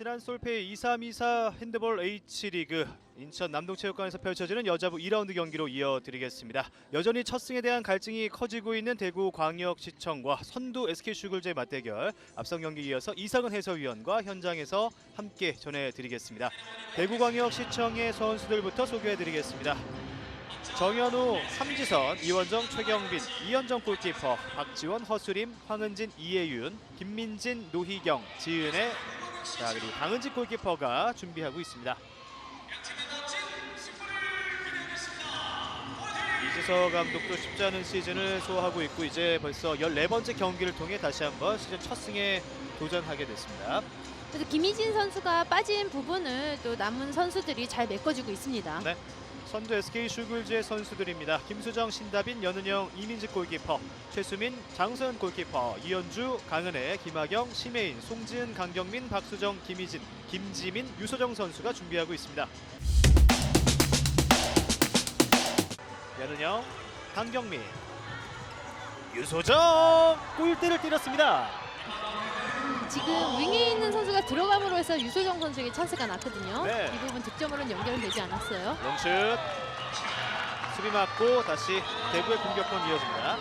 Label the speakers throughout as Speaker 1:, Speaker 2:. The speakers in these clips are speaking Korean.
Speaker 1: 지난 솔페이 2324 핸드볼 H리그 인천 남동체육관에서 펼쳐지는 여자부 2라운드 경기로 이어드리겠습니다. 여전히 첫 승에 대한 갈증이 커지고 있는 대구광역시청과 선두 SK슈글즈의 맞대결 앞선 경기 이어서 이상은 해설위원과 현장에서 함께 전해드리겠습니다. 대구광역시청의 선수들부터 소개해드리겠습니다. 정현우, 삼지선, 이원정, 최경빈, 이현정 골키퍼, 박지원, 허수림, 황은진, 이혜윤, 김민진, 노희경, 지은혜, 자 그리고 강은지 골키퍼가 준비하고 있습니다. 이재서 감독도 쉽지 않은 시즌을 소화하고 있고 이제 벌써 14번째 경기를 통해 다시 한번 시즌 첫 승에 도전하게 됐습니다.
Speaker 2: 그래서 김희진 선수가 빠진 부분을 또 남은 선수들이 잘 메꿔주고 있습니다.
Speaker 1: 네. 선두 SK 슈글즈의 선수들입니다. 김수정, 신다빈, 연은영, 이민직 골키퍼, 최수민, 장소연 골키퍼, 이현주, 강은혜, 김하경, 심혜인, 송지은, 강경민, 박수정, 김희진, 김지민, 유소정 선수가 준비하고 있습니다. 연은영, 강경민, 유소정 골대를 때렸습니다.
Speaker 2: 지금 윙에 있는 선수가 들어감으로 해서 유소정 선수에게 찬스가 났거든요.
Speaker 1: 네.
Speaker 2: 이 부분 득점으로는 연결되지 않았어요.
Speaker 1: 롱슛 수비 맞고 다시 대구의 공격권 이어집니다.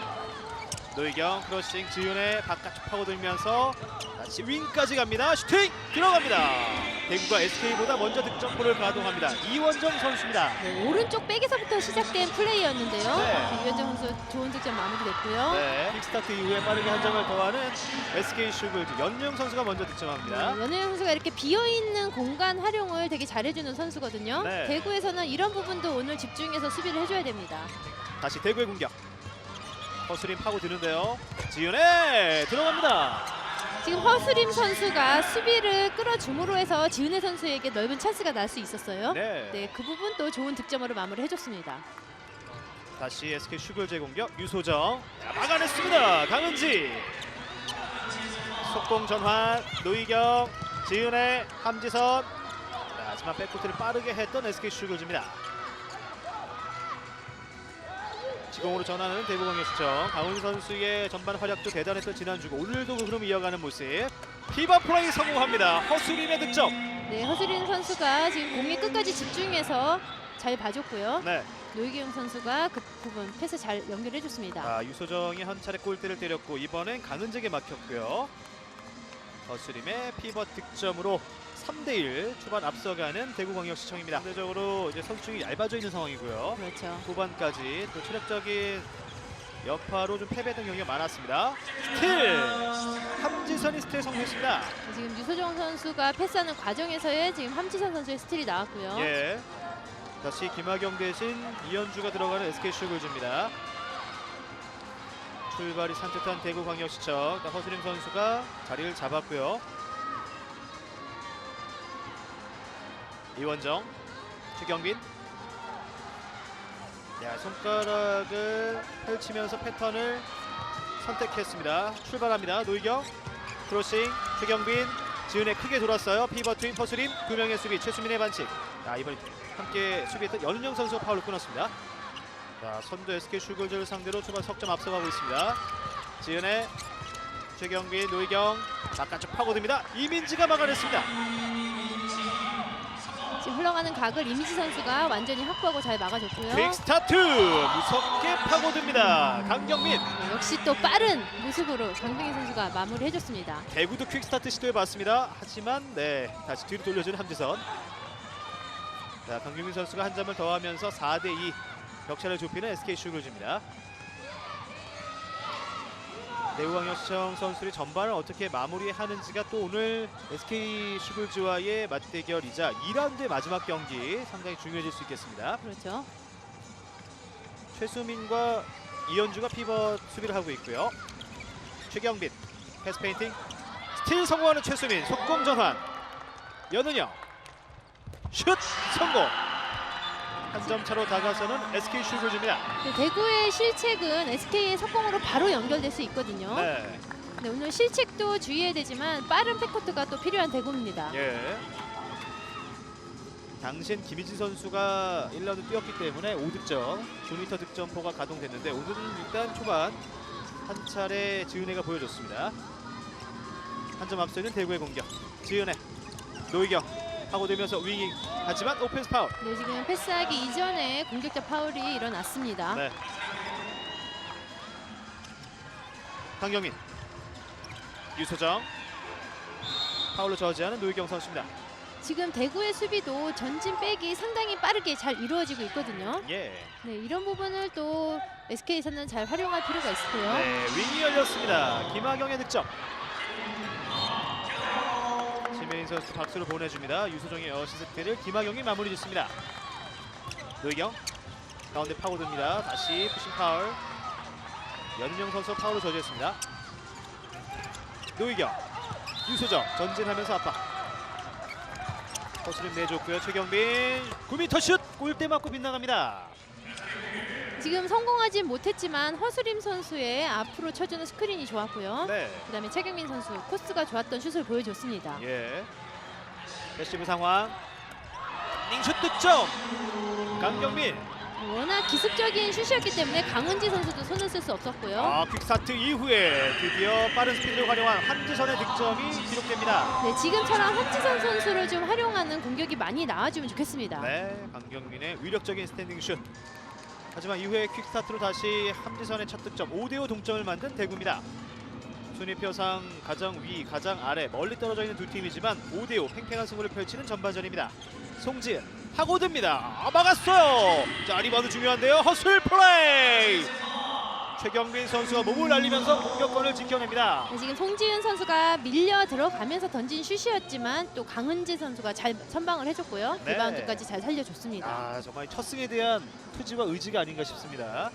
Speaker 1: 노희경 크로싱 지윤의 바깥쪽 파고들면서 다시 윙까지 갑니다. 슈팅 들어갑니다. 대구가 SK보다 먼저 득점골을 가동합니다. 이원정 선수입니다.
Speaker 2: 네, 오른쪽 백에서부터 시작된 플레이였는데요.
Speaker 1: 네.
Speaker 2: 유현정 선수 좋은 득점 마무리됐고요.
Speaker 1: 네, 킥스타트 이후에 빠르게 한 점을 더하는 SK 슈글즈 연영 선수가 먼저
Speaker 2: 네,
Speaker 1: 득점합니다.
Speaker 2: 연우영 선수가 이렇게 비어있는 공간 활용을 되게 잘해주는 선수거든요.
Speaker 1: 네.
Speaker 2: 대구에서는 이런 부분도 오늘 집중해서 수비를 해줘야 됩니다.
Speaker 1: 다시 대구의 공격. 허수림 파고드는데요. 지윤의 들어갑니다.
Speaker 2: 지금 허수림 선수가 수비를 끌어줌으로 해서 지은혜 선수에게 넓은 찬스가 날 수 있었어요.
Speaker 1: 네.
Speaker 2: 네, 그 부분도 좋은 득점으로 마무리해줬습니다.
Speaker 1: 다시 SK 슈글제 공격 유소정 자, 막아냈습니다 강은지 속공 전환 노희경 지은혜 함지선 자, 하지만 백코트를 빠르게 했던 SK 슈글즈입니다 지공으로 전환하는 대구광역시청 강훈 선수의 전반 활약도 대단했던 지난주고 오늘도 그 흐름 이어가는 모습 피바 플라이 성공합니다 허수림의 득점
Speaker 2: 네, 허수림 선수가 지금 공에 끝까지 집중해서 잘 봐줬고요.
Speaker 1: 네.
Speaker 2: 노희경 선수가 그 부분 패스 잘 연결해줬습니다.
Speaker 1: 아, 유소정이 한 차례 골대를 때렸고 이번엔 강은재에게 막혔고요. 어스림의 피벗 득점으로 3대1 초반 앞서가는 대구광역시청입니다. 상대적으로 이제 선수층이 얇아져 있는 상황이고요.
Speaker 2: 그렇죠.
Speaker 1: 후반까지 또 체력적인 여파로 좀 패배했던 경기가 많았습니다. 스틸! 함지선이 스틸 성공했습니다.
Speaker 2: 지금 유소정 선수가 패스하는 과정에서의 지금 함지선 선수의 스틸이 나왔고요.
Speaker 1: 예. 다시 김하경 대신 이현주가 들어가는 SK 슈글즈입니다. 출발이 산뜻한 대구광역시청 허수림 선수가 자리를 잡았고요. 이원정, 최경빈. 야 손가락을 펼치면서 패턴을 선택했습니다. 출발합니다. 노희경, 크로싱, 최경빈, 지은의 크게 돌았어요. 피버 트윈 퍼스림 두 명의 수비 최수민의 반칙. 자 이번 함께 수비했던 연은영 선수가 파울을 끊었습니다. 자 선두 SK 슈글즈를 상대로 초반 석점 앞서가고 있습니다. 지은의 최경빈 노희경 바깥쪽 파고듭니다. 이민지가 막아냈습니다.
Speaker 2: 지금 흘러가는 각을 이미지 선수가 완전히 확보하고 잘 막아줬고요.
Speaker 1: 빅 스타트 무섭게 파고듭니다. 강경민
Speaker 2: 네, 역시 또 빠른 모습으로 강병희 선수가 마무리해줬습니다.
Speaker 1: 대구도 퀵 스타트 시도해봤습니다. 하지만 네 다시 뒤로 돌려주는 함지선. 자 강경민 선수가 한 점을 더하면서 4 대 2 격차를 좁히는 SK 슈글즈입니다. 대구광역 시청 선수들이 전반을 어떻게 마무리하는지가 또 오늘 SK 슈글즈와의 맞대결이자 2라운드의 마지막 경기 상당히 중요해질 수 있겠습니다.
Speaker 2: 그렇죠.
Speaker 1: 최수민과 이현주가 피벗 수비를 하고 있고요. 최경빈 패스 페인팅 스틸 성공하는 최수민 속공 전환 연은영 슛 성공 한 점 차로 다가서는 SK 슈글즈입니다.
Speaker 2: 네, 대구의 실책은 SK의 속공으로 바로 연결될 수 있거든요.
Speaker 1: 네,
Speaker 2: 네, 오늘 실책도 주의해야 되지만 빠른 백코트가 또 필요한 대구입니다.
Speaker 1: 예. 당신 김희진 선수가 1라운드 뛰었기 때문에 5득점, 주니터 득점포가 가동됐는데 오늘은 일단 초반 한 차례 지은혜가 보여줬습니다. 한 점 앞서 있는 대구의 공격. 지은혜 노희경 파고들면서 윙잉 하지만 오펜스 파울.
Speaker 2: 네, 지금 패스하기 이전에 공격적 파울이 일어났습니다.
Speaker 1: 네. 강경민 유소정 파울로 저지하는 노희경 선수입니다.
Speaker 2: 지금 대구의 수비도 전진 백이 상당히 빠르게 잘 이루어지고 있거든요.
Speaker 1: 예.
Speaker 2: 네, 이런 부분을 또 SK에서는 잘 활용할 필요가 있고요.
Speaker 1: 네, 윙이 열렸습니다. 김하경의 득점. 심혜인 선수 박수를 보내줍니다. 유소정의 어시스트를 김하경이 마무리 짓습니다. 노희경 가운데 파고듭니다. 다시 푸싱 파울. 연인영 선수 파울을 저지했습니다. 노희경, 유소정 전진하면서 압박. 코스를 내줬고요. 최경빈 9m 슛 골대 맞고 빗나갑니다.
Speaker 2: 지금 성공하진 못했지만 허수림 선수의 앞으로 쳐주는 스크린이 좋았고요.
Speaker 1: 네.
Speaker 2: 그다음에 최경민 선수 코스가 좋았던 슛을 보여줬습니다.
Speaker 1: 예. 패시브 상황. 닝슛 득점. 강경민.
Speaker 2: 워낙 기습적인 슛이었기 때문에 강은지 선수도 손을 쓸 수 없었고요.
Speaker 1: 아, 퀵스타트 이후에 드디어 빠른 스피드를 활용한 한지선의 득점이 기록됩니다.
Speaker 2: 네, 지금처럼 한지선 선수를 좀 활용하는 공격이 많이 나와주면 좋겠습니다.
Speaker 1: 네, 강경민의 위력적인 스탠딩 슛. 하지만 이후에 퀵스타트로 다시 함지선의 첫 득점 5대5 동점을 만든 대구입니다. 순위표상 가장 위, 가장 아래 멀리 떨어져 있는 두 팀이지만 5대5 팽팽한 승부를 펼치는 전반전입니다. 송지은 파고듭니다. 아, 막았어요. 자 리바운드 중요한데요. 허슬 플레이. 최경민 선수가 몸을 날리면서 공격권을 지켜냅니다.
Speaker 2: 네, 지금 송지은 선수가 밀려 들어가면서 던진 슛이었지만 또 강은지 선수가 잘 선방을 해줬고요.
Speaker 1: 네.
Speaker 2: 리바운드까지 잘 살려줬습니다.
Speaker 1: 아 정말 첫 승에 대한 투지와 의지가 아닌가 싶습니다.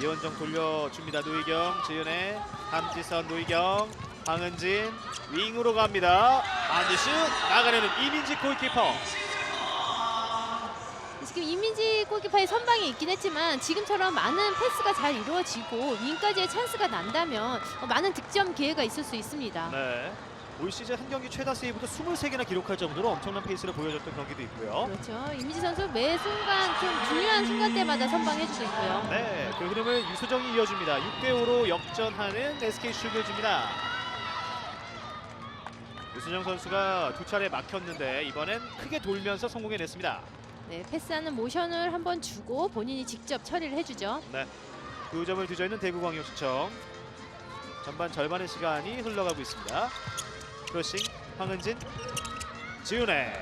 Speaker 1: 이원정 돌려줍니다. 노희경, 지은의 함지선 노희경, 황은진 윙으로 갑니다. 안디슛 나가내는 이민지 골키퍼.
Speaker 2: 지금 이민지 골키퍼의 선방이 있긴 했지만 지금처럼 많은 패스가 잘 이루어지고 윙까지의 찬스가 난다면 어, 많은 득점 기회가 있을 수 있습니다.
Speaker 1: 네. 올 시즌 한 경기 최다 세이브도 23개나 기록할 정도로 엄청난 페이스를 보여줬던 경기도 있고요.
Speaker 2: 그렇죠. 이민지 선수 매 순간 좀 중요한 순간 때마다 선방해주고 있고요.
Speaker 1: 네, 그 흐름을 유소정이 이어줍니다. 6대 5로 역전하는 SK 슈글즈입니다. 유소정 선수가 두 차례 막혔는데 이번엔 크게 돌면서 성공해냈습니다.
Speaker 2: 네, 패스하는 모션을 한번 주고 본인이 직접 처리를 해주죠.
Speaker 1: 두 점을 뒤져 있는 대구광역시청 전반 절반의 시간이 흘러가고 있습니다. 크로싱 황은진 지훈의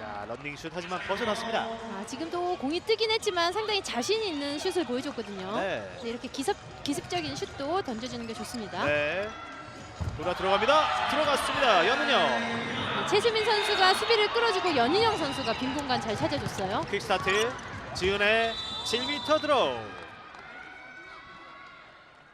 Speaker 1: 자, 런닝슛 하지만 벗어났습니다.
Speaker 2: 아, 지금도 공이 뜨긴 했지만 상당히 자신 있는 슛을 보여줬거든요.
Speaker 1: 네.
Speaker 2: 네, 이렇게 기습, 기습적인 슛도 던져주는 게 좋습니다.
Speaker 1: 네. 돌아 들어갑니다. 들어갔습니다. 연은영
Speaker 2: 네, 최수민 선수가 수비를 끌어주고 연인영 선수가 빈 공간 잘 찾아줬어요.
Speaker 1: 퀵스타트 지은의 7m 드로우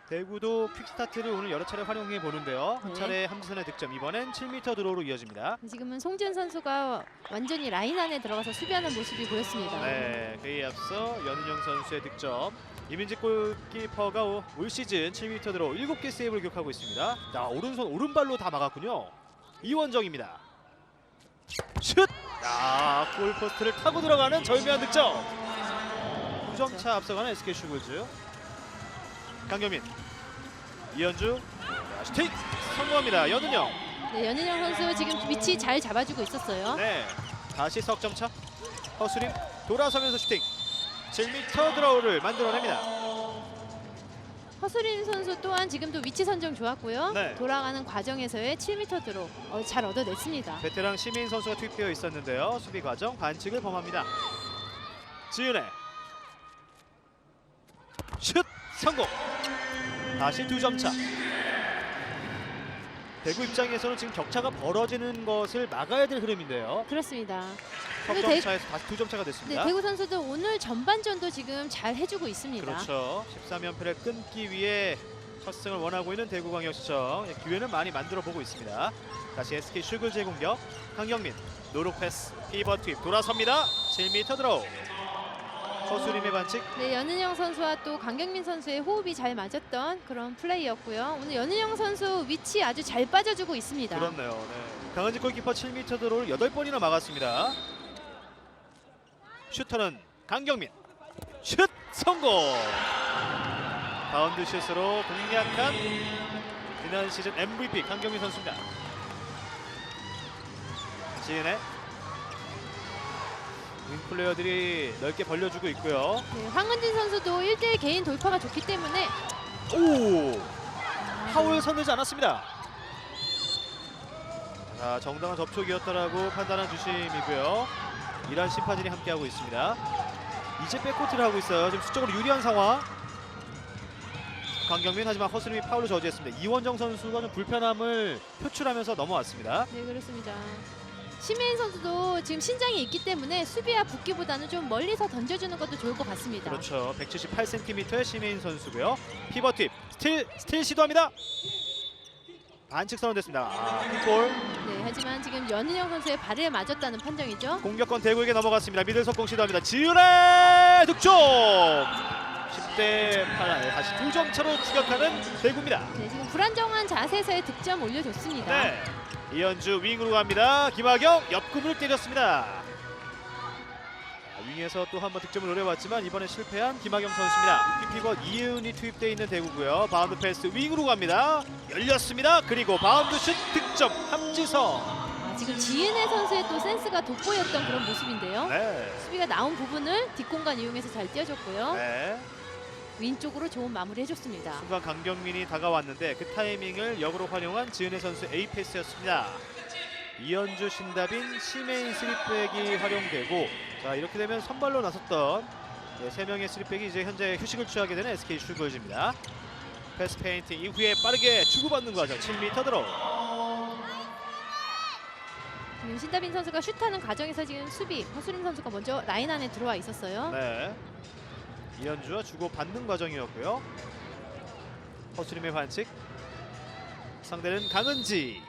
Speaker 1: 대구도 퀵스타트를 오늘 여러 차례 활용해 보는데요. 한
Speaker 2: 네.
Speaker 1: 차례 함지선의 득점 이번엔 7m 드로우로 이어집니다.
Speaker 2: 지금은 송지은 선수가 완전히 라인 안에 들어가서 수비하는 모습이 보였습니다.
Speaker 1: 네, 그에 앞서 연은영 선수의 득점. 이민지 골키퍼가 오- 올 시즌 7m 드로우 7개 세이브를 기록하고 있습니다. 자, 오른손 오른발로 다 막았군요. 이원정입니다. 슛! 아, 골포스트를 타고 들어가는 절묘한 득점. 9점 차 앞서가는 SK 슈글즈. 강경민, 이현주, 자, 슈팅 성공합니다. 연은영.
Speaker 2: 네, 연인영 선수 지금 위치 잘 잡아주고 있었어요.
Speaker 1: 네, 다시 석점 차. 허수림 돌아서면서 슈팅. 7m 드로우를 만들어냅니다.
Speaker 2: 허수린 선수 또한 지금도 위치 선정 좋았고요.
Speaker 1: 네.
Speaker 2: 돌아가는 과정에서의 7m 드로 어, 잘 얻어냈습니다.
Speaker 1: 베테랑 시민 선수가 투입되어 있었는데요. 수비 과정 반칙을 범합니다. 지은의 슛 성공. 다시 두 점 차. 대구 입장에서는 지금 격차가 벌어지는 것을 막아야 될 흐름인데요.
Speaker 2: 그렇습니다.
Speaker 1: 석점
Speaker 2: 대-
Speaker 1: 차에서 다시 두점 차가
Speaker 2: 네,
Speaker 1: 됐습니다.
Speaker 2: 대구 선수도 오늘 전반전도 지금 잘 해주고 있습니다.
Speaker 1: 그렇죠. 13연패를 끊기 위해 첫 승을 원하고 있는 대구광역시청 기회는 많이 만들어 보고 있습니다. 다시 SK 슈글즈의 공격. 강경민 노룩 패스 피버 투입 돌아섭니다. 7m 드로우. 허수림의 반칙.
Speaker 2: 네, 연은영 선수와 또 강경민 선수의 호흡이 잘 맞았던 그런 플레이였고요. 오늘 연은영 선수 위치 아주 잘 빠져주고 있습니다.
Speaker 1: 그렇네요. 네. 강은지 골키퍼 7m 드로우를 8번이나 막았습니다. 슈터는 강경민. 슛 성공. 바운드 슛으로 공략한 지난 시즌 MVP 강경민 선수입니다. 지은의 윙 플레이어들이 넓게 벌려주고 있고요.
Speaker 2: 네, 황은진 선수도 1대1 개인 돌파가 좋기 때문에
Speaker 1: 오
Speaker 2: 아,
Speaker 1: 파울 선내지 않았습니다. 자, 정당한 접촉이었다라고 판단한 주심이고요. 이란 심판진이 함께하고 있습니다. 이제 백코트를 하고 있어요. 지금 수적으로 유리한 상황. 강경민 하지만 허스림이 파울을 저지했습니다. 이원정 선수가 좀 불편함을 표출하면서 넘어왔습니다.
Speaker 2: 네 그렇습니다. 심혜인 선수도 지금 신장이 있기 때문에 수비와 붙기보다는 좀 멀리서 던져주는 것도 좋을 것 같습니다.
Speaker 1: 그렇죠. 178cm의 심혜인 선수고요. 피벗 팁 스틸 스틸 시도합니다. 반칙 선언됐습니다. 아, 킥볼
Speaker 2: 네, 하지만 지금 연은영 선수의 발에 맞았다는 판정이죠.
Speaker 1: 공격권 대구에게 넘어갔습니다. 미들 속공 시도합니다. 지은의 득점. 10대 8 다시 2점 차로 추격하는 대구입니다.
Speaker 2: 네, 지금 불안정한 자세에서의 득점 올려줬습니다.
Speaker 1: 네. 이현주 윙으로 갑니다. 김하경 옆구를 때렸습니다. 자, 윙에서 또 한 번 득점을 노려봤지만 이번에 실패한 김하경 선수입니다. 피피버 이은이 투입되어 있는 대구고요. 바운드 패스 윙으로 갑니다. 열렸습니다. 그리고 바운드 슛 득점 함지성.
Speaker 2: 아, 지금 지은혜 선수의 또 센스가 돋보였던 그런 모습인데요.
Speaker 1: 네.
Speaker 2: 수비가 나온 부분을 뒷공간 이용해서 잘 띄워줬고요.
Speaker 1: 네.
Speaker 2: 윈 쪽으로 좋은 마무리 해줬습니다.
Speaker 1: 순간 강경민이 다가왔는데 그 타이밍을 역으로 활용한 지은혜 선수 A 패스였습니다. 이현주, 신다빈, 심혜인 스리백이 활용되고 자 이렇게 되면 선발로 나섰던 네, 세 명의 스리백이 이제 현재 휴식을 취하게 되는 SK 슈글즈입니다. 패스 페인팅 이후에 빠르게 주고받는 과정 7m 들어.
Speaker 2: 지금 신다빈 선수가 슛하는 과정에서 지금 수비 허수림 선수가 먼저 라인 안에 들어와 있었어요.
Speaker 1: 네. 이현주와 주고받는 과정이었고요. 허수림의 반칙. 상대는 강은지.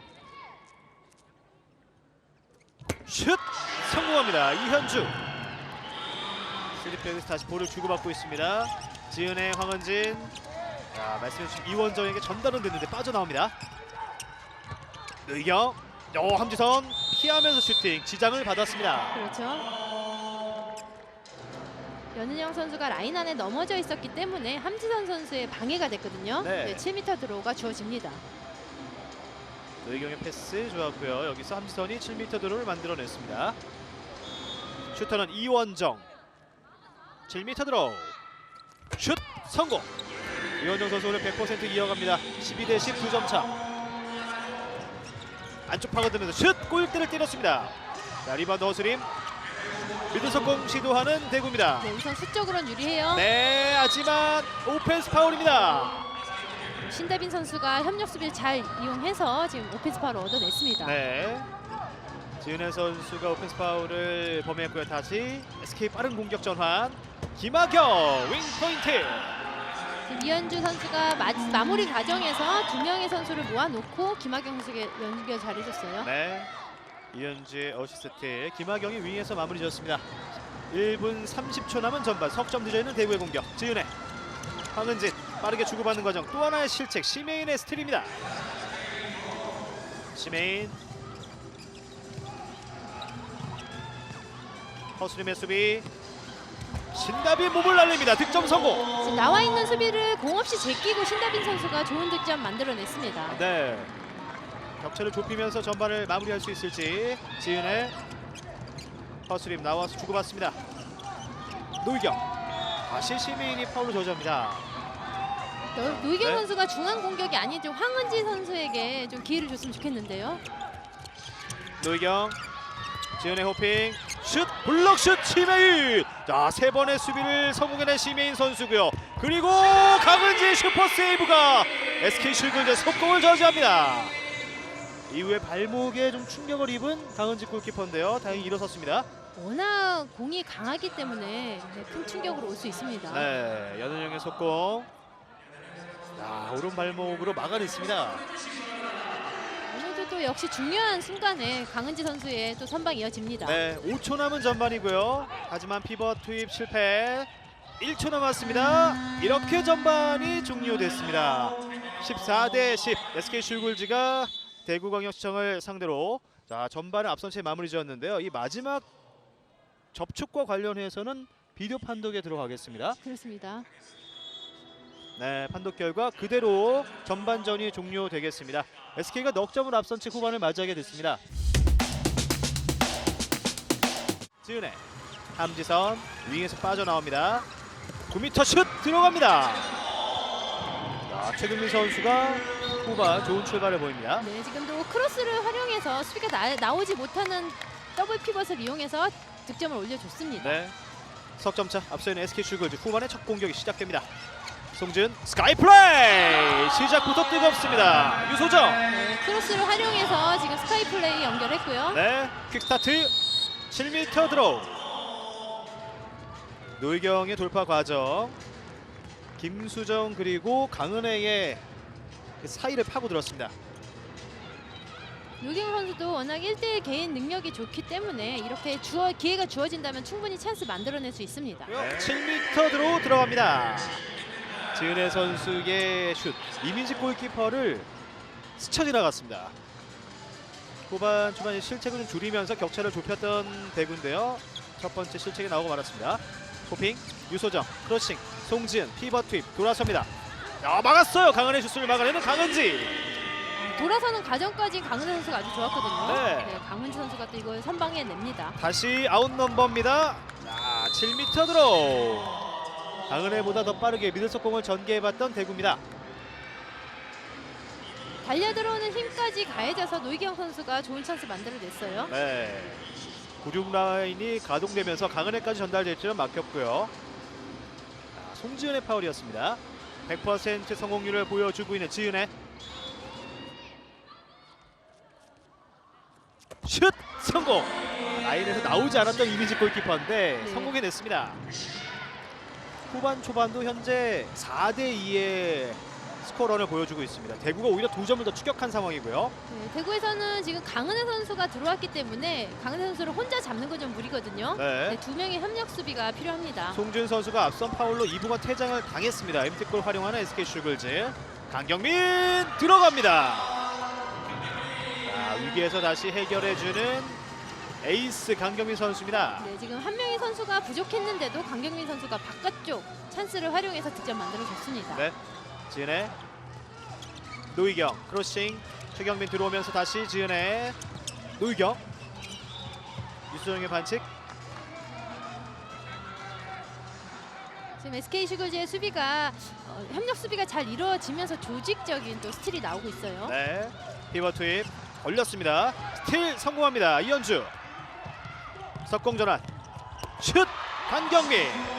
Speaker 1: 슛 성공합니다. 이현주. 슬리프에서 다시 볼을 주고받고 있습니다. 지은의 황은진. 자, 말씀해주신 이원정에게 전달은 됐는데 빠져나옵니다. 의경. 오, 함지선 피하면서 슈팅 지장을 받았습니다.
Speaker 2: 그렇죠. 연은영 선수가 라인 안에 넘어져 있었기 때문에 함지선 선수의 방해가 됐거든요.
Speaker 1: 네.
Speaker 2: 네, 7m 드로우가 주어집니다.
Speaker 1: 노희경의 패스 좋았고요. 여기서 함지선이 7m 도로를 만들어냈습니다. 슈터는 이원정. 7m 드로우. 슛 성공. 이원정 선수 오늘 100% 이어갑니다. 12대 10 2점 차. 안쪽 파고들면서 슛 골대를 때렸습니다. 자 리바운드 허스림. 미드 속공 시도하는 대구입니다.
Speaker 2: 네, 우선 수적으로는 유리해요.
Speaker 1: 네 하지만 오펜스 파울입니다.
Speaker 2: 신다빈 선수가 협력 수비를 잘 이용해서 지금 오펜스 파울을 얻어냈습니다.
Speaker 1: 네. 지은혜 선수가 오펜스 파울을 범했고요. 다시 SK 빠른 공격 전환. 김학경 윙 포인트.
Speaker 2: 지금 이현주 선수가 마, 마무리 과정에서 두 명의 선수를 모아놓고 김학경 선수에게 연결 잘해줬어요.
Speaker 1: 네. 이현주의 어시스트. 김학경이 윙에서 마무리 지었습니다. 1분 30초 남은 전반 석점 뒤져 있는 대구의 공격. 지은혜. 황은진 빠르게 주고받는 과정. 또 하나의 실책. 시메인의 스틸입니다. 시메인. 허스림의 수비. 신다비 몸을 날립니다. 득점 성공.
Speaker 2: 지금 나와 있는 수비를 공 없이 제끼고 신다빈 선수가 좋은 득점 만들어냈습니다.
Speaker 1: 네. 격차를 좁히면서 전반을 마무리할 수 있을지 지은의 허스림 나와서 주고받습니다. 노희경 다시 시민이 파울로 저지합니다.
Speaker 2: 노- 노희경
Speaker 1: 네.
Speaker 2: 선수가 중앙 공격이 아닌 좀 황은지 선수에게 좀 기회를 줬으면 좋겠는데요.
Speaker 1: 노희경 지은의 호핑 슛 블럭 슛 시메인 자세 번의 수비를 성공해낸 시메인 선수고요. 그리고 강은지 슈퍼 세이브가 SK 슈글즈 속공을 저지합니다. 이후에 발목에 좀 충격을 입은 강은지 골키퍼인데요. 다행히 일어섰습니다.
Speaker 2: 워낙 공이 강하기 때문에 네, 큰 충격으로 올 수 있습니다.
Speaker 1: 네, 연은영의 속공. 자, 오른 발목으로 막아냈습니다.
Speaker 2: 오늘도 또 역시 중요한 순간에 강은지 선수의 또 선방 이어집니다.
Speaker 1: 네, 5초 남은 전반이고요. 하지만 피벗 투입 실패. 1초 남았습니다. 이렇게 전반이 종료됐습니다. 14 대 10. SK 슈굴즈가 대구광역시청을 상대로 자 전반을 앞선 채 마무리 지었는데요. 이 마지막 접촉과 관련해서는 비디오 판독에 들어가겠습니다.
Speaker 2: 그렇습니다.
Speaker 1: 네, 판독 결과 그대로 전반전이 종료되겠습니다. SK가 넉 점을 앞선 채 후반을 맞이하게 됐습니다. 지은혜 함지선 윙에서 빠져나옵니다 9m 슛 들어갑니다 자, 최경민 선수가 후반 좋은 출발을 보입니다
Speaker 2: 네, 지금도 크로스를 활용해서 수비가 나, 나오지 못하는 더블 피벗을 이용해서 득점을 올려줬습니다.
Speaker 1: 네 석점차 앞서 있는 SK 슈글즈 후반의 첫 공격이 시작됩니다 송준 스카이 플레이 시작부터 뜨겁습니다 유소정
Speaker 2: 네, 크로스를 활용해서 지금 스카이 플레이 연결했고요.
Speaker 1: 네, 퀵스타트 7m 드로우. 노희경의 돌파 과정. 김수정 그리고 강은혜의 그 사이를 파고들었습니다.
Speaker 2: 노경 선수도 워낙 1대1 개인 능력이 좋기 때문에 이렇게 주어, 기회가 주어진다면 충분히 찬스 만들어낼 수 있습니다.
Speaker 1: 네. 7m 드로우 들어갑니다. 지은혜 선수의 슛. 이민지 골키퍼를 스쳐 지나갔습니다. 후반 초반에 실책을 좀 줄이면서 격차를 좁혔던 대구인데요. 첫 번째 실책이 나오고 말았습니다. 호핑, 유소정, 크로싱, 송지은, 피벗 투입 돌아섭니다. 야, 막았어요. 강은의 슛을 막아내는 강은지.
Speaker 2: 돌아서는 과정까지 강은혜 선수가 아주 좋았거든요.
Speaker 1: 네.
Speaker 2: 강은지 선수가 또 이걸 선방해 냅니다.
Speaker 1: 다시 아웃 넘버입니다. 자, 7m 드로우. 강은혜보다 더 빠르게 미들석 공을 전개해봤던 대구입니다.
Speaker 2: 달려 들어오는 힘까지 가해져서 노희경 선수가 좋은 찬스 만들어냈어요.
Speaker 1: 네. 96 라인이 가동되면서 강은혜까지 전달됐지만 막혔고요. 자, 송지은의 파울이었습니다. 100% 성공률을 보여주고 있는 지은혜. 슛 성공. 라인에서 나오지 않았던 이미지 골키퍼인데
Speaker 2: 네.
Speaker 1: 성공해냈습니다. 후반 초반도 현재 4대 2의 스코어런을 보여주고 있습니다. 대구가 오히려 두 점을 더 추격한 상황이고요.
Speaker 2: 네, 대구에서는 지금 강은혜 선수가 들어왔기 때문에 강은혜 선수를 혼자 잡는 건 좀 무리거든요.
Speaker 1: 네.
Speaker 2: 네, 두 명의 협력 수비가 필요합니다.
Speaker 1: 송준 선수가 앞선 파울로 2부간 퇴장을 당했습니다. MT골 활용하는 SK 슈글즈. 강경민 들어갑니다. 자, 위기에서 다시 해결해주는 에이스 강경민 선수입니다.
Speaker 2: 네, 지금 한 명의 선수가 부족했는데도 강경민 선수가 바깥쪽 찬스를 활용해서 득점 만들어줬습니다.
Speaker 1: 네. 지은혜, 노희경 크로싱, 최경민 들어오면서 다시 지은혜, 노희경, 유수정의 반칙.
Speaker 2: 지금 SK 슈글즈의 수비가 어, 협력 수비가 잘 이루어지면서 조직적인 또 스틸이 나오고 있어요.
Speaker 1: 네. 피버 투입 걸렸습니다. 스틸 성공합니다. 이현주. 석공 전환. 슛 강경민.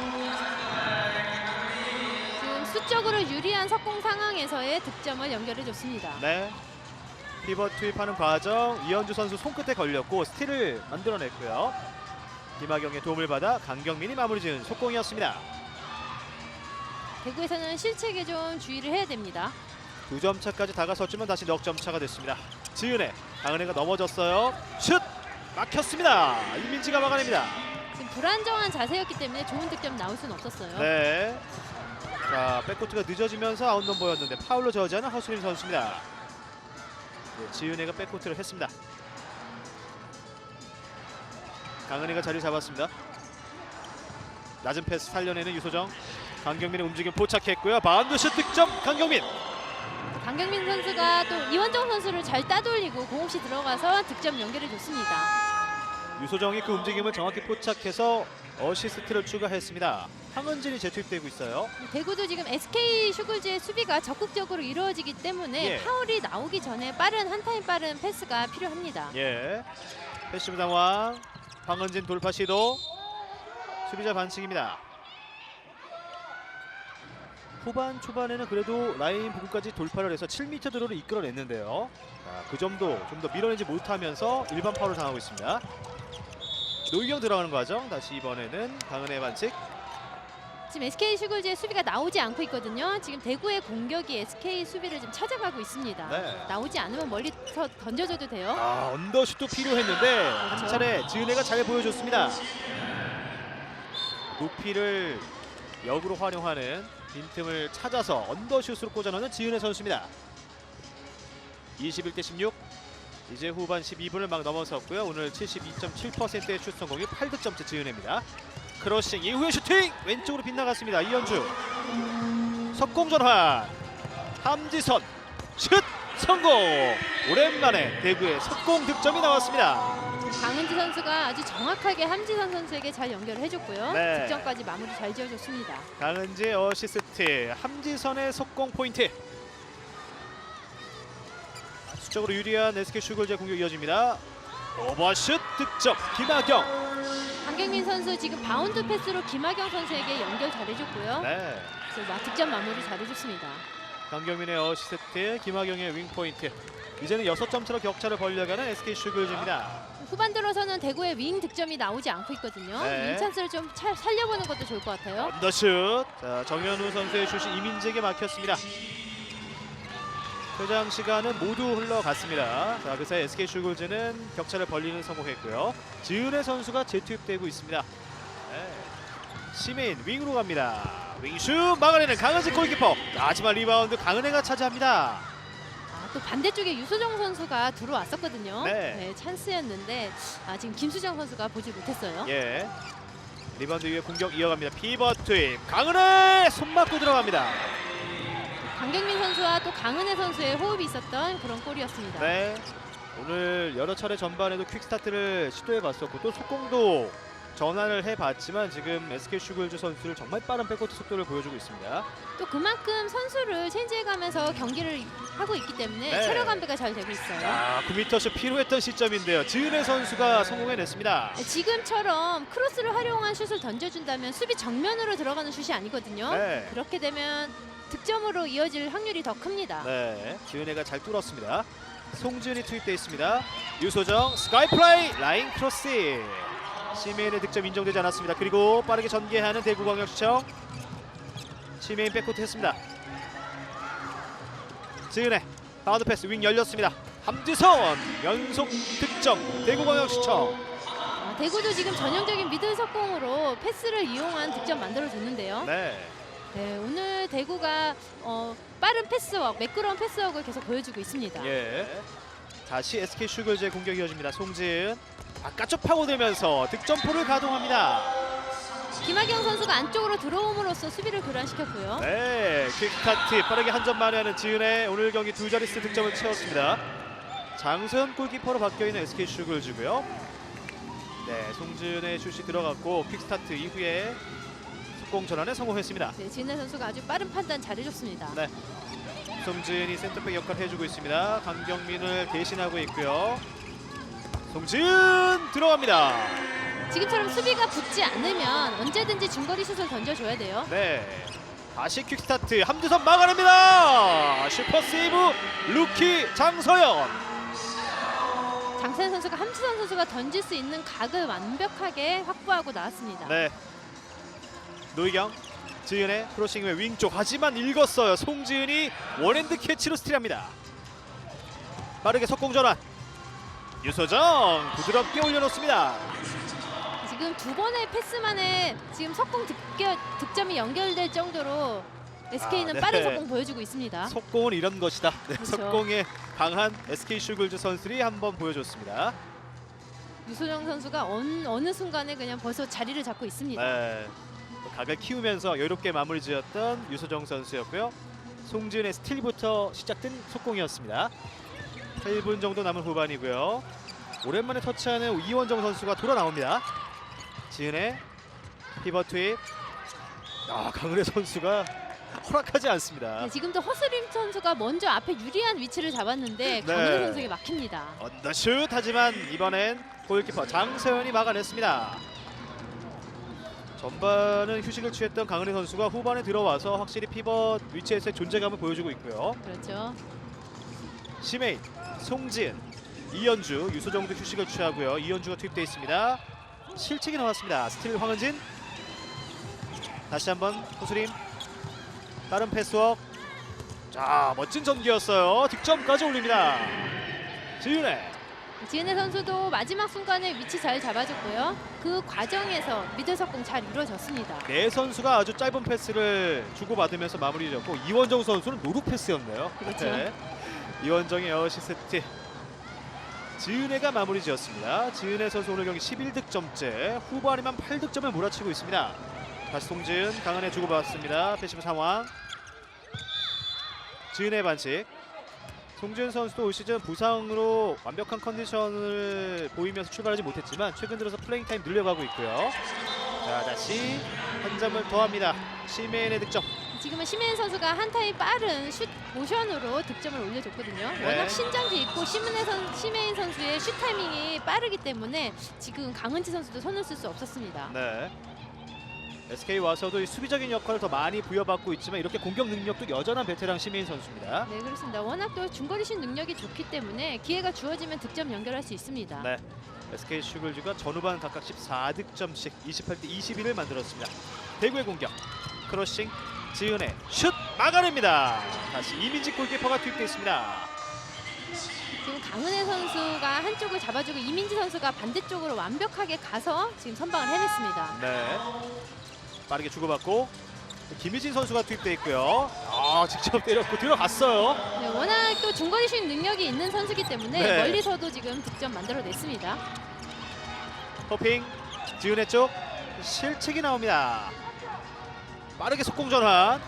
Speaker 2: 수적으로 유리한 석공 상황에서의 득점을 연결해 줬습니다.
Speaker 1: 네. 피버 투입하는 과정 이현주 선수 손끝에 걸렸고 스틸을 만들어냈고요. 김하경의 도움을 받아 강경민이 마무리 지은 속공이었습니다.
Speaker 2: 대구에서는 실책에 좀 주의를 해야 됩니다.
Speaker 1: 두 점 차까지 다가섰지만 다시 넉 점 차가 됐습니다. 지은혜, 강은혜가 넘어졌어요. 슛 막혔습니다. 이민지가 막아냅니다.
Speaker 2: 지금 불안정한 자세였기 때문에 좋은 득점 나올 수는 없었어요.
Speaker 1: 네. 자, 백코트가 늦어지면서 아웃 넘버였는데 파울로 저지하는 허수림 선수입니다. 네, 지은혜가 백코트를 했습니다. 강은혜가 자리 잡았습니다. 낮은 패스 살려내는 유소정. 강경민의 움직임 포착했고요. 바운드슛 득점 강경민.
Speaker 2: 강경민 선수가 또 이원정 선수를 잘 따돌리고 공없이 들어가서 득점 연결해줬습니다.
Speaker 1: 유소정이 그 움직임을 정확히 포착해서 어시스트를 추가했습니다. 황은진이 재투입되고 있어요.
Speaker 2: 대구도 지금 SK 슈글즈의 수비가 적극적으로 이루어지기 때문에
Speaker 1: 예.
Speaker 2: 파울이 나오기 전에 빠른 한 타임 빠른 패스가 필요합니다.
Speaker 1: 예. 패시브 상황. 황은진 돌파 시도. 수비자 반칙입니다. 후반 초반에는 그래도 라인 부근까지 돌파를 해서 7m 드로를 이끌어냈는데요. 자, 그 점도 좀 더 밀어내지 못하면서 일반 파울을 당하고 있습니다. 노희경 들어가는 과정. 다시 이번에는 강은혜 반칙.
Speaker 2: 지금 SK 슈글즈의 수비가 나오지 않고 있거든요. 지금 대구의 공격이 SK 수비를 좀 찾아가고 있습니다.
Speaker 1: 네.
Speaker 2: 나오지 않으면 멀리서 던져줘도 돼요.
Speaker 1: 아, 언더슛도 필요했는데 한 차례 지은혜가 잘 보여줬습니다. 높이를 역으로 활용하는 빈틈을 찾아서 언더슛으로 꽂아넣는 지은혜 선수입니다. 21대 16. 이제 후반 12분을 막 넘어섰고요. 오늘 72.7%의 슛 성공이 8득점째 지은혜입니다. 크로싱 이후에 슈팅 왼쪽으로 빗나갔습니다. 이현주 석공 전환 함지선 슛 성공 오랜만에 대구의 석공 득점이 나왔습니다.
Speaker 2: 강은지 선수가 아주 정확하게 함지선 선수에게 잘 연결을 해줬고요.
Speaker 1: 네.
Speaker 2: 득점까지 마무리 잘 지어줬습니다.
Speaker 1: 강은지 어시스트 함지선의 속공 포인트 수적으로 유리한 SK 슈글제 공격 이어집니다 오버슛 득점 김학경
Speaker 2: 강경민 선수 지금 바운드 패스로 김하경 선수에게 연결 잘해줬고요.
Speaker 1: 네.
Speaker 2: 그래서 막 득점 마무리 잘해줬습니다.
Speaker 1: 강경민의 어시스트 김학경의 윙 포인트 이제는 6점 차로 격차를 벌려가는 SK 슈글즈입니다
Speaker 2: 후반 들어서는 대구의 윙 득점이 나오지 않고 있거든요.
Speaker 1: 네.
Speaker 2: 윙 찬스를 좀 차- 살려보는 것도 좋을 것 같아요.
Speaker 1: 언더슛 자 정현우 선수의 슛이 이민재에게 막혔습니다 퇴장 시간은 모두 흘러갔습니다. 자 그새 SK 슈글즈는 격차를 벌리는 성공했고요. 지은혜 선수가 재투입되고 있습니다. 네. 시민 윙으로 갑니다. 윙슛 막아내는 강은지 골키퍼. 하지만 리바운드 강은혜가 차지합니다.
Speaker 2: 아, 또 반대쪽에 유소정 선수가 들어왔었거든요.
Speaker 1: 네.
Speaker 2: 찬스였는데 아, 지금 김수정 선수가 보지 못했어요.
Speaker 1: 예. 리바운드 위에 공격 이어갑니다. 피버 투입. 강은혜 손 맞고 들어갑니다
Speaker 2: 강경민 선수와 또 강은혜 선수의 호흡이 있었던 그런 골이었습니다.
Speaker 1: 네. 오늘 여러 차례 전반에도 퀵스타트를 시도해봤었고 또 속공도 전환을 해봤지만 지금 SK 슈글즈 선수를 정말 빠른 백코트 속도를 보여주고 있습니다.
Speaker 2: 또 그만큼 선수를 체인지해가면서 경기를 하고 있기 때문에
Speaker 1: 네.
Speaker 2: 체력 안배가 잘 되고 있어요.
Speaker 1: 자, 9m슛 필요했던 시점인데요. 지은혜 선수가 성공해냈습니다.
Speaker 2: 지금처럼 크로스를 활용한 슛을 던져준다면 수비 정면으로 들어가는 슛이 아니거든요.
Speaker 1: 네.
Speaker 2: 그렇게 되면 득점으로 이어질 확률이 더 큽니다.
Speaker 1: 네, 지은혜가 잘 뚫었습니다. 송지은이 투입돼 있습니다. 유소정 스카이플라이 라인 크로스. 시메인의 득점 인정되지 않았습니다. 그리고 빠르게 전개하는 대구광역시청 시메인 백코트 했습니다. 지은혜 바운드 패스 윙 열렸습니다. 함지선 연속 득점 대구광역시청.
Speaker 2: 아, 대구도 지금 전형적인 미들 석공으로 패스를 이용한 득점 만들어줬는데요.
Speaker 1: 네,
Speaker 2: 네, 오늘 대구가 어, 빠른 패스워크, 매끄러운 패스워크를 계속 보여주고 있습니다.
Speaker 1: 예. 다시 SK 슈글즈의 공격 이어집니다. 송지은 바깥쪽 파고들면서 득점포를 가동합니다.
Speaker 2: 김하경 선수가 안쪽으로 들어옴으로써 수비를 교란시켰고요.
Speaker 1: 네, 퀵스타트 빠르게 한 점 만회하는 지은의 오늘 경기 두 자릿수 득점을 채웠습니다. 장소연 골키퍼로 바뀌어있는 SK 슈글즈고요. 네, 송지은의 슛이 들어갔고 퀵스타트 이후에 속공 전환에 성공했습니다.
Speaker 2: 네, 진혜 선수가 아주 빠른 판단 잘해줬습니다.
Speaker 1: 네. 송지은이 센터백 역할을 해주고 있습니다. 강경민을 대신하고 있고요. 송지은 들어갑니다.
Speaker 2: 지금처럼 수비가 붙지 않으면 언제든지 중거리 슛을 던져줘야 돼요.
Speaker 1: 네. 다시 퀵스타트 함두선 막아냅니다. 슈퍼 세이브 루키 장서연.
Speaker 2: 장세현 선수가 함수선 선수가 던질 수 있는 각을 완벽하게 확보하고 나왔습니다.
Speaker 1: 네. 노희경 지은의 크로싱 의 윙쪽 하지만 읽었어요. 송지은이 원핸드 캐치로 스틸합니다. 빠르게 석공 전환. 유소정 부드럽게 올려놓습니다.
Speaker 2: 지금 두 번의 패스만에 지금 석공 득점, 득점이 연결될 정도로 SK는
Speaker 1: 아, 네.
Speaker 2: 빠른 석공 보여주고 있습니다.
Speaker 1: 속공은 이런 것이다. 네,
Speaker 2: 그렇죠.
Speaker 1: 속공에 강한 SK 슈글즈 선수들이 한번 보여줬습니다.
Speaker 2: 유소정 선수가 어느, 어느 순간에 그냥 벌써 자리를 잡고 있습니다.
Speaker 1: 네. 또 각을 키우면서 여유롭게 마무리 지었던 유소정 선수였고요. 송지은의 스틸부터 시작된 속공이었습니다. 8분 정도 남은 후반이고요. 오랜만에 터치하는 이원정 선수가 돌아 나옵니다. 지은의 피버 투입. 아, 강은혜 선수가 허락하지 않습니다.
Speaker 2: 네, 지금도 허스림 선수가 먼저 앞에 유리한 위치를 잡았는데
Speaker 1: 네.
Speaker 2: 강은혜 선수에게 막힙니다.
Speaker 1: 언더슛 하지만 이번엔 골키퍼 장서연이 막아냈습니다. 전반은 휴식을 취했던 강은혜 선수가 후반에 들어와서 확실히 피벗 위치에서의 존재감을 보여주고 있고요.
Speaker 2: 그렇죠.
Speaker 1: 시메인, 송지은, 이현주, 유소정도 휴식을 취하고요. 이현주가 투입돼 있습니다. 실책이 나왔습니다. 스틸 황은진. 다시 한번 호수림. 빠른 패스워크. 자 멋진 전기였어요. 득점까지 올립니다. 지윤의
Speaker 2: 지은혜 선수도 마지막 순간에 위치 잘 잡아줬고요. 그 과정에서 미들 석공 잘 이루어졌습니다.
Speaker 1: 네 선수가 아주 짧은 패스를 주고받으면서 마무리 지었고 이원정 선수는 노루 패스였네요.
Speaker 2: 그렇죠.
Speaker 1: 이원정의 어시스트. 지은혜가 마무리 지었습니다. 지은혜 선수 오늘 경기 11득점째 후반에만 8득점을 몰아치고 있습니다. 다시 송지은 강한에 주고받습니다. 패시브 상황. 지은혜 반칙. 송지은 선수도 올 시즌 부상으로 완벽한 컨디션을 보이면서 출발하지 못했지만 최근 들어서 플레잉 타임 늘려가고 있고요. 자 다시 한 점을 더합니다. 시메인의 득점.
Speaker 2: 지금은 심혜인 선수가 한타임 빠른 슛 모션으로 득점을 올려줬거든요.
Speaker 1: 네.
Speaker 2: 워낙 신장도 있고 심은혜 선, 심혜인 선수의 슛 타이밍이 빠르기 때문에 지금 강은지 선수도 손을 쓸 수 없었습니다.
Speaker 1: 네. SK 와서도 이 수비적인 역할을 더 많이 부여받고 있지만 이렇게 공격 능력도 여전한 베테랑 시메인 선수입니다.
Speaker 2: 네 그렇습니다. 워낙 또 중거리 슛 능력이 좋기 때문에 기회가 주어지면 득점 연결할 수 있습니다.
Speaker 1: 네. SK 슈글즈가 전후반 각각 14득점씩 28대 21을 만들었습니다. 대구의 공격. 크로싱 지은의 슛 막아냅니다. 다시 이민지 골키퍼가 투입되어 있습니다.
Speaker 2: 지금 강은혜 선수가 한쪽을 잡아주고 이민지 선수가 반대쪽으로 완벽하게 가서 지금 선방을 해냈습니다.
Speaker 1: 네. 빠르게 주고받고 김희진 선수가 투입되어 있고요. 아 직접 때렸고 들어갔어요.
Speaker 2: 네, 워낙 또 중거리 슛 능력이 있는 선수기 때문에
Speaker 1: 네.
Speaker 2: 멀리서도 지금 득점 만들어냈습니다.
Speaker 1: 호핑 지은의 쪽 실책이 나옵니다. 빠르게 속공 전환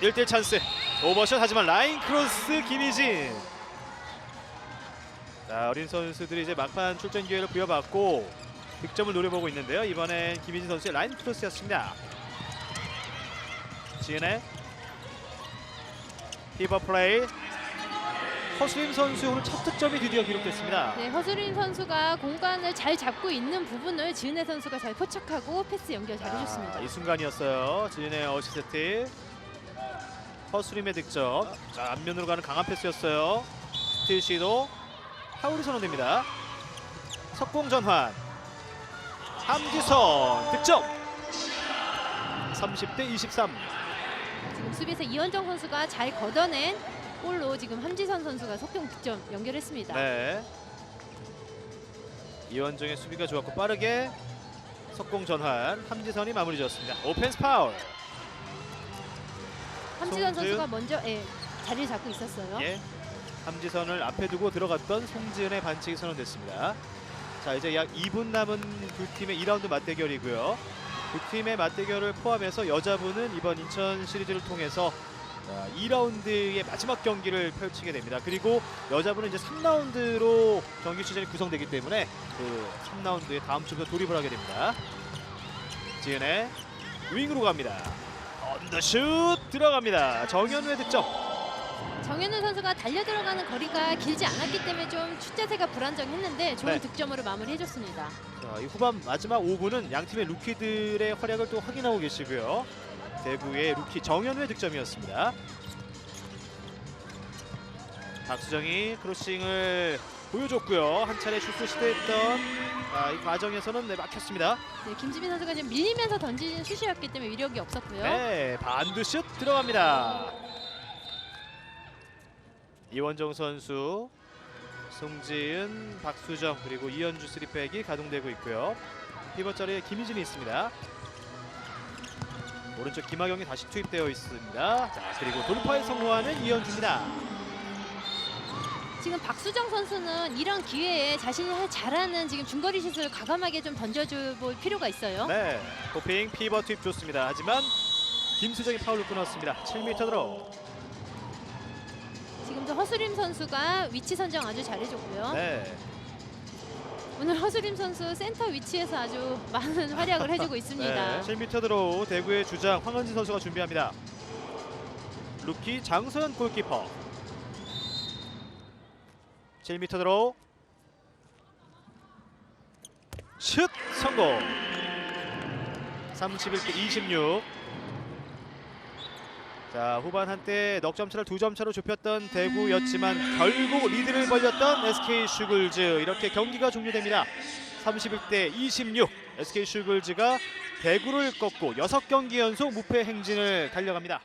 Speaker 1: 1대1 찬스 오버샷 하지만 라인 크로스 김희진 자 어린 선수들이 이제 막판 출전 기회를 부여받고 득점을 노려보고 있는데요 이번엔 김희진 선수의 라인 크로스였습니다 지은의 히버 플레이 허수임 선수 오늘 첫 득점이 드디어 기록됐습니다
Speaker 2: 네, 허수린 선수가 공간을 잘 잡고 있는 부분을 지은혜 선수가 잘 포착하고 패스 연결 잘 해줬습니다.
Speaker 1: 자, 이 순간이었어요. 지은의 어시스트. 허수림의 득점. 자, 앞면으로 가는 강한 패스였어요. 스틸 시도 파울이 선언됩니다. 석공 전환. 함지선 득점. 30대 23.
Speaker 2: 지금 수비에서 이현정 선수가 잘 걷어낸 골로 지금 함지선 선수가 속공 득점 연결했습니다.
Speaker 1: 네. 이원정의 수비가 좋았고 빠르게 석공 전환 함지선이 마무리 지었습니다. 오펜스 파울.
Speaker 2: 함지선
Speaker 1: 송지은.
Speaker 2: 선수가 먼저 예, 자리를 잡고 있었어요.
Speaker 1: 예. 함지선을 앞에 두고 들어갔던 송지은의 반칙이 선언됐습니다. 자 이제 약 2분 남은 두 팀의 2라운드 맞대결이고요. 두 팀의 맞대결을 포함해서 여자부는 이번 인천 시리즈를 통해서 자, 2라운드의 마지막 경기를 펼치게 됩니다. 그리고 여자부는 이제 3라운드로 경기 시즌이 구성되기 때문에 그 3라운드에 다음 주부터 돌입을 하게 됩니다. 지은의 윙으로 갑니다. 언더슛 들어갑니다. 정현우의 득점.
Speaker 2: 정현우 선수가 달려 들어가는 거리가 길지 않았기 때문에 좀 슛자세가 불안정했는데 좋은
Speaker 1: 네.
Speaker 2: 득점으로 마무리해줬습니다.
Speaker 1: 자, 이 후반 마지막 5분은 양 팀의 루키들의 활약을 또 확인하고 계시고요. 대구의 루키 정현우의 득점이었습니다. 박수정이 크로싱을 보여줬고요. 한 차례 슛을 시도했던 아, 이 과정에서는 네, 막혔습니다.
Speaker 2: 네, 김지민 선수가 지금 밀리면서 던진 슛이었기 때문에 위력이 없었고요.
Speaker 1: 네, 반드슛 들어갑니다. 이원정 선수, 송지은, 박수정 그리고 이현주 쓰리백이 가동되고 있고요. 피벗 자리에 김희진이 있습니다. 오른쪽 김하경이 다시 투입되어 있습니다. 자 그리고 돌파에 성공하는 이현주입니다.
Speaker 2: 지금 박수정 선수는 이런 기회에 자신이 잘하는 지금 중거리 슛을 과감하게 좀 던져줄 필요가 있어요.
Speaker 1: 네, 호핑 피벗 투입 좋습니다. 하지만 김수정이 파울을 끊었습니다. 7m 들어.
Speaker 2: 지금도 허수림 선수가 위치 선정 아주 잘해줬고요.
Speaker 1: 네,
Speaker 2: 오늘 허수림 선수 센터 위치에서 아주 많은 활약을 해주고 있습니다.
Speaker 1: 네, 7m 드로우 대구의 주장 황은진 선수가 준비합니다. 루키 장소연 골키퍼. 7m 드로우. 슛 성공. 31대 26. 자 후반 한때 넉점 차를 두 점 차로 좁혔던 대구였지만 결국 리드를 벌렸던 SK 슈글즈 이렇게 경기가 종료됩니다. 31대 26 SK 슈글즈가 대구를 꺾고 6경기 연속 무패 행진을 달려갑니다.